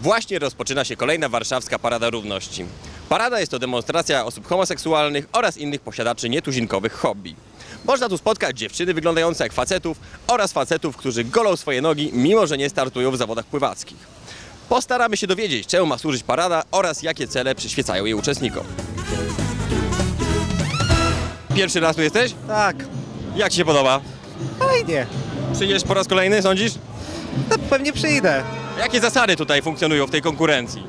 Właśnie rozpoczyna się kolejna warszawska Parada Równości. Parada jest to demonstracja osób homoseksualnych oraz innych posiadaczy nietuzinkowych hobby. Można tu spotkać dziewczyny wyglądające jak facetów oraz facetów, którzy golą swoje nogi, mimo że nie startują w zawodach pływackich. Postaramy się dowiedzieć, czemu ma służyć parada oraz jakie cele przyświecają jej uczestnikom. Pierwszy raz tu jesteś? Tak, Jak Ci się podoba? fajnie. Przyjdziesz po raz kolejny, sądzisz? No, pewnie przyjdę. Jakie zasady tutaj funkcjonują w tej konkurencji?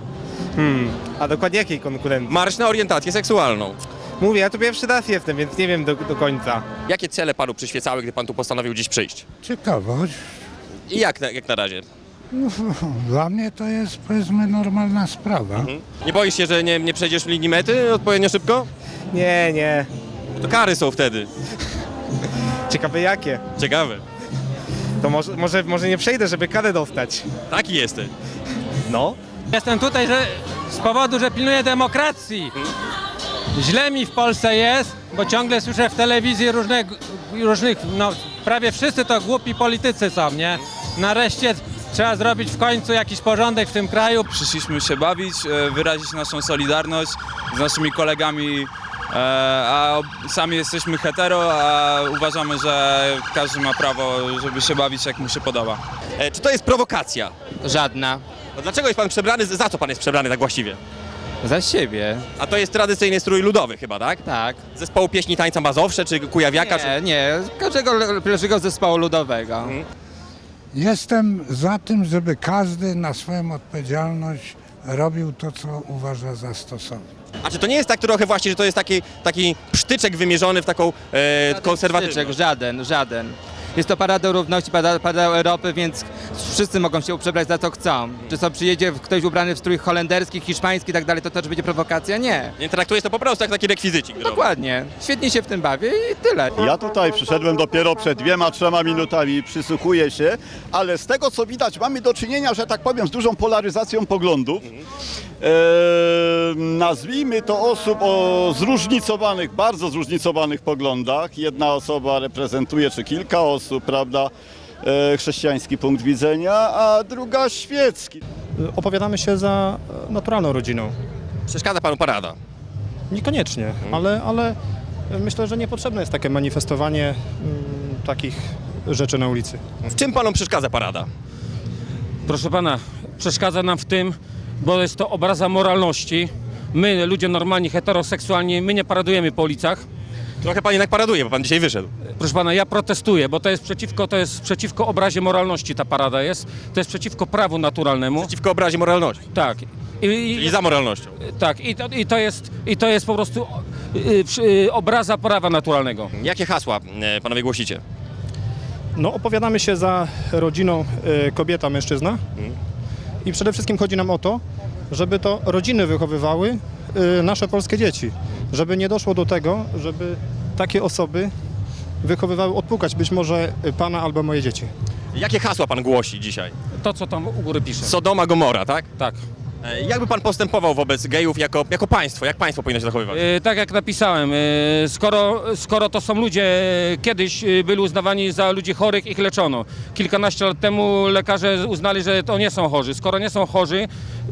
Hmm. A dokładnie jakiej konkurencji? Marsz na orientację seksualną. Mówię, ja tu pierwszy raz jestem, więc nie wiem do, do końca. Jakie cele panu przyświecały, gdy pan tu postanowił dziś przyjść? Ciekawość. I jak na, jak na razie? Dla mnie to jest powiedzmy normalna sprawa. Nie boisz się, że nie, nie przejdziesz linii mety odpowiednio szybko? Nie, nie. To kary są wtedy. Ciekawe jakie. Ciekawe. To może, może, może nie przejdę, żeby karę dostać. Taki jesteś. No. Jestem tutaj że z powodu, że pilnuję demokracji. Źle mi w Polsce jest, bo ciągle słyszę w telewizji różne, różnych, no prawie wszyscy to głupi politycy są, nie? Nareszcie trzeba zrobić w końcu jakiś porządek w tym kraju. Przyszliśmy się bawić, e, wyrazić naszą solidarność z naszymi kolegami, a ob- sami jesteśmy hetero, a uważamy, że każdy ma prawo, żeby się bawić jak mu się podoba. E, czy to jest prowokacja? Żadna. No dlaczego jest pan przebrany? Za co pan jest przebrany tak właściwie? Za siebie. A to jest tradycyjny strój ludowy chyba, tak? Tak. Zespołu pieśni tańca Mazowsze czy Kujawiaka? Czy... Nie, nie. Każdego pierwszego zespołu ludowego. Jestem za tym, żeby każdy na swoją odpowiedzialność robił to, co uważa za stosowne. A czy to nie jest tak trochę właśnie, że to jest taki, taki psztyczek wymierzony w taką e, konserwatywność? Żaden, żaden. Jest to parada równości, parada, parada Europy, więc wszyscy mogą się przebrać za co chcą. Czy co przyjedzie ktoś ubrany w strój holenderski, hiszpański i tak dalej, to też będzie prowokacja? Nie. Nie traktujesz to po prostu jak taki rekwizycik. Dokładnie. Świetnie się w tym bawię i tyle. Ja tutaj przyszedłem dopiero przed dwiema, trzema minutami, przysłuchuję się, ale z tego co widać mamy do czynienia, że tak powiem, z dużą polaryzacją poglądów. Eee, nazwijmy to osób o zróżnicowanych, bardzo zróżnicowanych poglądach. Jedna osoba reprezentuje, czy kilka osób, prawda, e, chrześcijański punkt widzenia, a druga świecki. opowiadamy się za e, naturalną rodziną. Przeszkadza panu parada. Niekoniecznie, ale, ale myślę, że niepotrzebne jest takie manifestowanie mm, takich rzeczy na ulicy. W czym panu przeszkadza parada? Proszę pana, przeszkadza nam w tym, bo jest to obraza moralności. My, ludzie normalni, heteroseksualni, my nie paradujemy po ulicach. Trochę pan jednak paraduje, bo pan dzisiaj wyszedł. Proszę pana, ja protestuję, bo to jest przeciwko, to jest przeciwko obrazie moralności ta parada jest. To jest przeciwko prawu naturalnemu. Przeciwko obrazie moralności. Tak. I, i, I za moralnością. tak, i to, i, to jest, i to jest po prostu y, y, obraza prawa naturalnego. Jakie hasła e, panowie głosicie? No, opowiadamy się za rodziną e, kobieta, mężczyzna i przede wszystkim chodzi nam o to, żeby to rodziny wychowywały e, nasze polskie dzieci. Żeby nie doszło do tego, żeby takie osoby wychowywały, odpukać być może pana albo moje dzieci. Jakie hasła pan głosi dzisiaj? To, co tam u góry pisze. Sodoma Gomora, tak? Tak. E, Jakby pan postępował wobec gejów jako, jako państwo? Jak państwo powinno się zachowywać? E, tak jak napisałem, e, skoro, skoro to są ludzie, e, kiedyś e, byli uznawani za ludzi chorych, ich leczono. Kilkanaście lat temu lekarze uznali, że to nie są chorzy. Skoro nie są chorzy,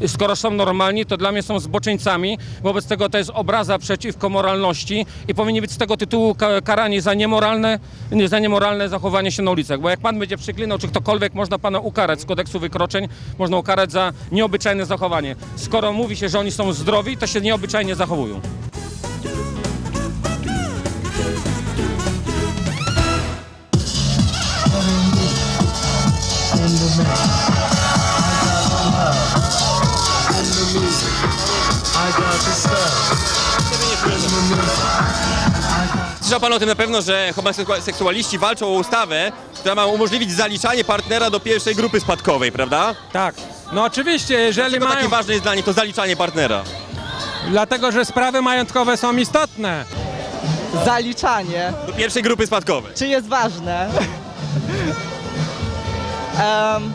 skoro są normalni, to dla mnie są zboczeńcami. Wobec tego to jest obraza przeciwko moralności i powinni być z tego tytułu ka- karani za niemoralne, za niemoralne zachowanie się na ulicach. Bo jak pan będzie przyklinał, czy ktokolwiek, można pana ukarać z kodeksu wykroczeń, można ukarać za nieobyczajne zachowanie. Skoro mówi się, że oni są zdrowi, to się nieobyczajnie zachowują. Słyszał pan o tym na pewno, że homoseksualiści walczą o ustawę, która ma umożliwić zaliczanie partnera do pierwszej grupy spadkowej, prawda? Tak. No oczywiście, jeżeli Dlaczego takie mają... ważne jest dla nich to zaliczanie partnera? Dlatego, że sprawy majątkowe są istotne. Zaliczanie. Do pierwszej grupy spadkowej. Czy jest ważne? Em,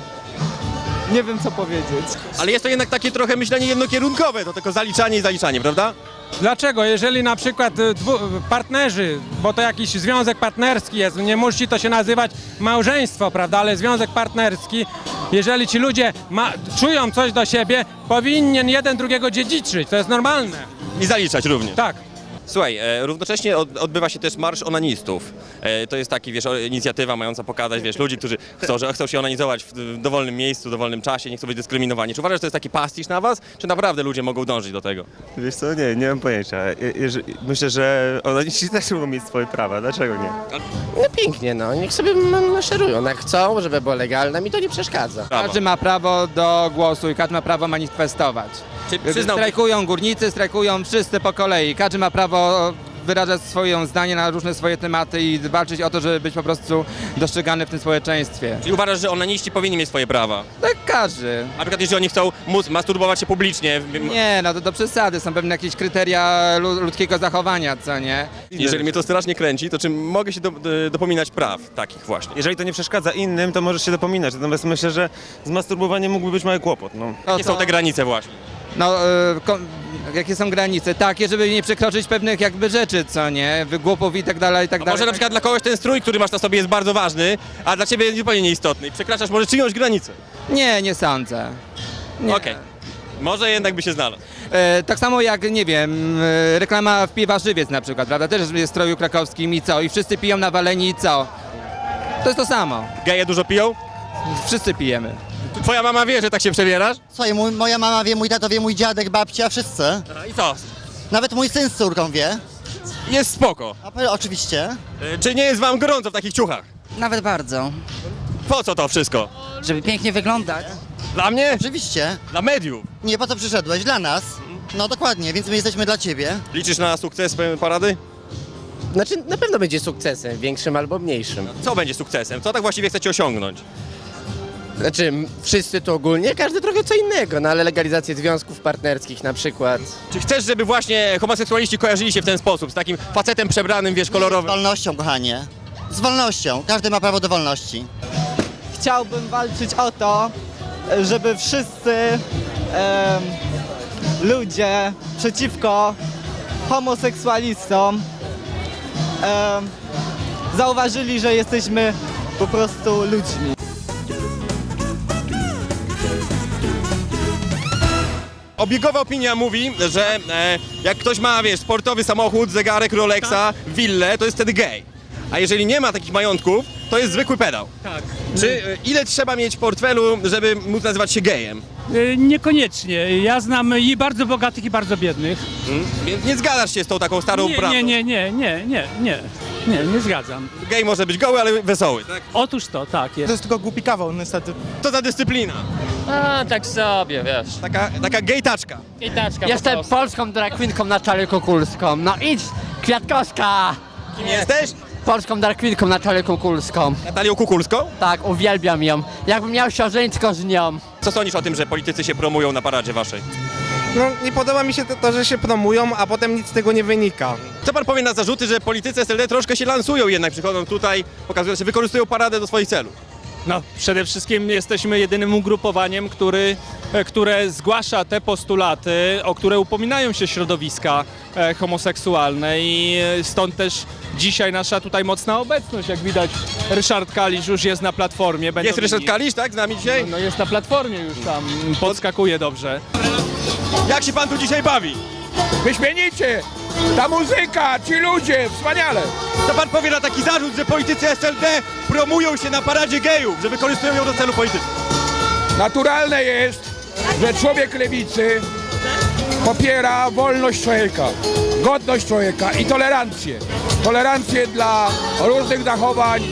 nie wiem co powiedzieć. Ale jest to jednak takie trochę myślenie jednokierunkowe, to tylko zaliczanie i zaliczanie, prawda? Dlaczego? Jeżeli na przykład y, dwu, partnerzy, bo to jakiś związek partnerski jest, nie musi to się nazywać małżeństwo, prawda, ale związek partnerski, Jeżeli ci ludzie ma, czują coś do siebie, powinien jeden drugiego dziedziczyć. To jest normalne. I zaliczać również. Tak. Słuchaj, e, równocześnie od, odbywa się też Marsz Onanistów. E, to jest taki, wiesz, o- inicjatywa mająca pokazać, wiesz, ludzi, którzy chcą, że chcą się onanizować w, w dowolnym miejscu, w dowolnym czasie, nie chcą być dyskryminowani. Czy uważasz, że to jest taki pastisz na was, czy naprawdę ludzie mogą dążyć do tego? Wiesz co, nie, nie mam pojęcia. Je- Myślę, że oni też mogą mieć swoje prawa, dlaczego nie? No pięknie, no. Niech sobie m- maszerują. Jak chcą, żeby było legalne, mi to nie przeszkadza. Każdy ma prawo do głosu i każdy ma prawo manifestować. Czy przyznał, Strajkują górnicy, strajkują wszyscy po kolei. Każdy ma prawo wyrażać swoje zdanie na różne swoje tematy i walczyć o to, żeby być po prostu dostrzegany w tym społeczeństwie. Czyli uważasz, że onaniści powinni mieć swoje prawa? Tak każdy. Na przykład, jeżeli oni chcą móc masturbować się publicznie, Nie, no to do przesady. Są pewne jakieś kryteria lu- ludzkiego zachowania, co nie? jeżeli mnie to strasznie kręci, to czy mogę się do, do, dopominać praw takich właśnie? Jeżeli to nie przeszkadza innym, to możesz się dopominać. Natomiast myślę, że z masturbowaniem mógłby być mały kłopot. No. No Jakie są to- te granice właśnie? No, e, jakie są granice? Takie, żeby nie przekroczyć pewnych jakby rzeczy, co nie? Wygłupów i tak dalej, i tak A dalej. może na przykład dla kogoś ten strój, który masz na sobie jest bardzo ważny, a dla ciebie zupełnie nieistotny i przekraczasz może czyjąś granicę. Nie, nie sądzę. Nie. Okej. Może jednak by się znalazł. E, tak samo jak, nie wiem, e, reklama w piwa Żywiec na przykład, prawda? Też jest w stroju krakowskim i co? I wszyscy piją na waleni i co? To jest to samo. Geje dużo piją? Wszyscy pijemy. Twoja mama wie, że tak się przebierasz? Słuchaj, mój, moja mama wie, mój tato wie, mój dziadek, babcia, wszyscy. I co? Nawet mój syn z córką wie. Jest spoko. A, oczywiście. E, Czy nie jest wam gorąco w takich ciuchach? Nawet bardzo. Po co to wszystko? Żeby pięknie wyglądać. Dla mnie? Oczywiście. Dla mediów. Nie po co przyszedłeś, dla nas. No dokładnie, więc my jesteśmy dla ciebie. Liczysz na sukces parady? Znaczy, na pewno będzie sukcesem, większym albo mniejszym. Co będzie sukcesem? Co tak właściwie chcecie osiągnąć? Znaczy, wszyscy to ogólnie, każdy trochę co innego, no ale legalizację związków partnerskich na przykład. Czy chcesz, żeby właśnie homoseksualiści kojarzyli się w ten sposób, z takim facetem przebranym, wiesz, Z kolorowym? wolnością, kochanie. Z wolnością. Każdy ma prawo do wolności. Chciałbym walczyć o to, żeby wszyscy em, ludzie przeciwko homoseksualistom em, zauważyli, że jesteśmy po prostu ludźmi. Obiegowa opinia mówi, że e, jak ktoś ma, wiesz, sportowy samochód, zegarek Rolexa, willę, to jest wtedy gej. A jeżeli nie ma takich majątków, to jest zwykły pedał. Tak. Czy e, ile trzeba mieć w portfelu, żeby móc nazywać się gejem? Y, Niekoniecznie. Ja znam i bardzo bogatych, i bardzo biednych. Hmm? Więc nie zgadzasz się z tą taką starą Nie, prawdą. nie, nie, nie, nie, nie, nie. Nie, nie zgadzam. Gej może być goły, ale wesoły, tak? Otóż to, tak jest. jest tylko głupi kawał, niestety. To za dyscyplina. A, tak sobie, wiesz. Taka, taka gejtaczka. I taczka Jestem polską drag queenką Natalią Kukulską. No idź, Kwiatkowska! Kim jesteś? Polską drag queenką Natalią Kukulską. Natalią Kukulską? Tak, uwielbiam ją. Jakbym miał się ożenić tylko z nią. Co sądzisz o tym, że politycy się promują na paradzie waszej? No nie podoba mi się to, to, że się promują, a potem nic z tego nie wynika. Co pan powie na zarzuty, że politycy SLD troszkę się lansują jednak, przychodzą tutaj, pokazują się, wykorzystują paradę do swoich celów? No, przede wszystkim jesteśmy jedynym ugrupowaniem, który, e, które zgłasza te postulaty, o które upominają się środowiska e, homoseksualne i e, stąd też dzisiaj nasza tutaj mocna obecność. Jak widać, Ryszard Kalisz już jest na platformie. Będą Jest Ryszard Kalisz, tak? Z nami dzisiaj? No jest na platformie już tam, podskakuje dobrze. Jak się pan tu dzisiaj bawi? Wyśmienicie! Ta muzyka, ci ludzie, wspaniale! Co pan powie na taki zarzut, że politycy SLD promują się na paradzie gejów, że wykorzystują ją do celu politycznych? Naturalne jest, że człowiek lewicy popiera wolność człowieka, godność człowieka i tolerancję. Tolerancję dla różnych zachowań,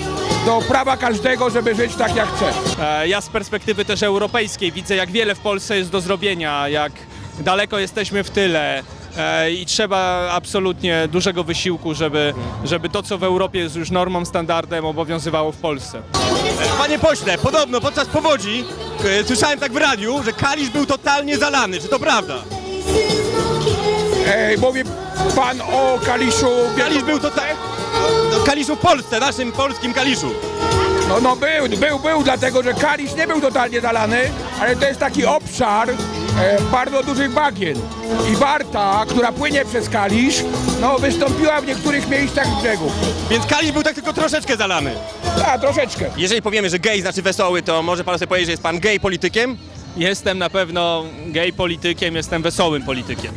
do prawa każdego, żeby żyć tak jak chce. E, Ja z perspektywy też europejskiej widzę, jak wiele w Polsce jest do zrobienia, jak daleko jesteśmy w tyle i trzeba absolutnie dużego wysiłku, żeby, żeby to, co w Europie jest już normą, standardem, obowiązywało w Polsce. Panie pośle, podobno podczas powodzi e, słyszałem tak w radiu, że Kalisz był totalnie zalany. Czy to prawda? Ej, mówi pan o Kaliszu... Kalisz był totalnie... Kaliszu w Polsce, naszym polskim Kaliszu. No, no był, był, był, dlatego że Kalisz nie był totalnie zalany, ale to jest taki obszar, e, bardzo dużych bagien. I Warta, która płynie przez Kalisz, no wystąpiła w niektórych miejscach brzegów. Więc Kalisz był tak tylko troszeczkę zalany. A, troszeczkę. Jeżeli powiemy, że gej znaczy wesoły, to może pan sobie powiedzieć, że jest pan gej politykiem? Jestem na pewno gej politykiem, jestem wesołym politykiem.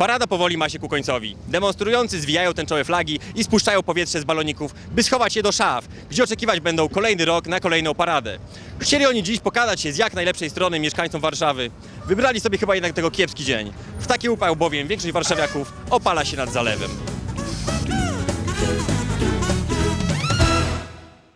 Parada powoli ma się ku końcowi. Demonstrujący zwijają tęczowe flagi i spuszczają powietrze z baloników, by schować je do szaf, gdzie oczekiwać będą kolejny rok na kolejną paradę. Chcieli oni dziś pokazać się z jak najlepszej strony mieszkańcom Warszawy. Wybrali sobie chyba jednak tego kiepski dzień. W taki upał bowiem większość warszawiaków opala się nad zalewem.